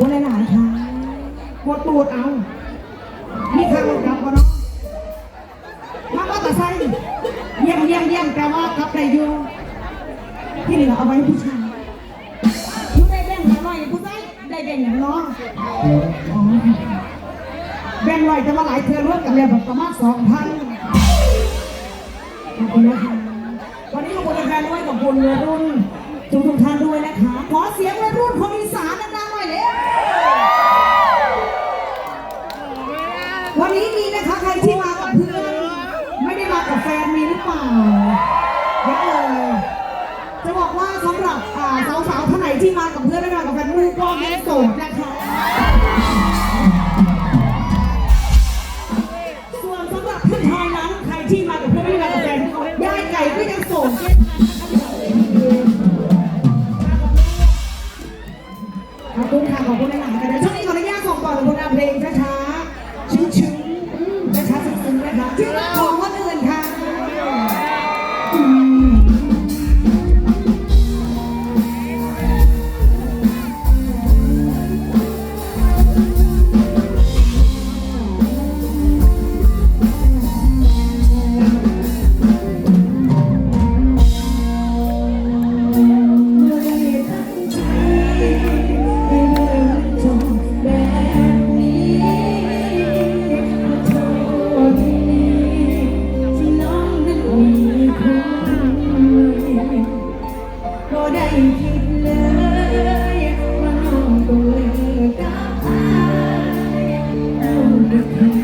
บัวหลายๆค่ะบัวตูดเอามีข้างรถกลับก็เนาะมาว่าแต่ใส่เยี่ยมเยี่ยมเยี่ยมแต่ว่ากลับได้อยู่ที่นี่เราเอาไว้ผู้ชายผู้ได้แบ่งหน่อยผู้ได้ได้แบ่งอย่างเนาะอ๋อแบ่งไว้แต่ว่าหลายเทือร่วมกันแล้วแบบประมาณสองพันขอบคุณนะคะวันนี้ขอบคุณแฟนด้วยขอบคุณวัยรุ่นทุกทุกท่านด้วย อ different